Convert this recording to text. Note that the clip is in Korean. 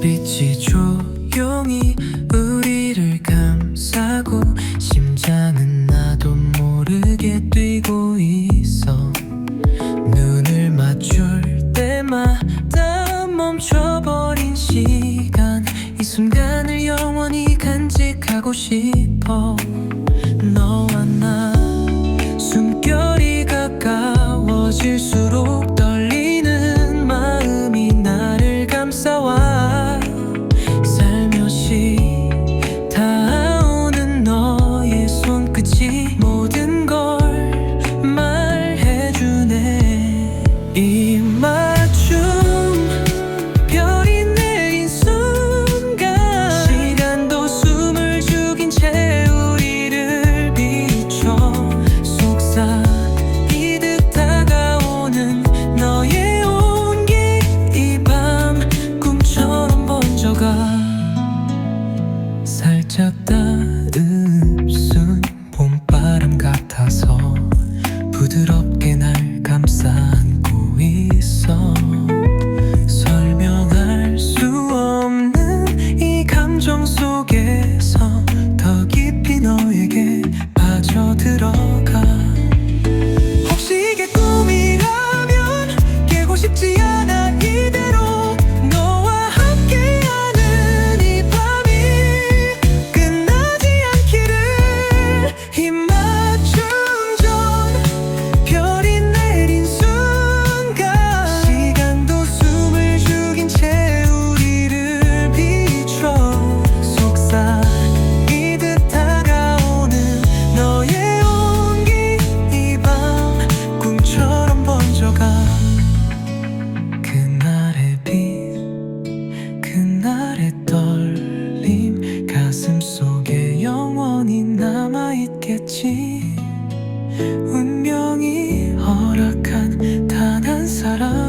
빛이 조용히 우리를 감싸고 심장은 나도 모르게 뛰고 있어. 눈을 맞출 때마다 멈춰버린 시간. 이 순간을 영원히 간직하고 싶어. 이 맞춤 별이 내린 순간 시간도 숨을 죽인 채 우리를 비춰 속삭이듯 다가오는 너의 온기 이 밤 꿈처럼 번져가 살짝 따뜻한 봄바람 같아서 부드럽 装束 사람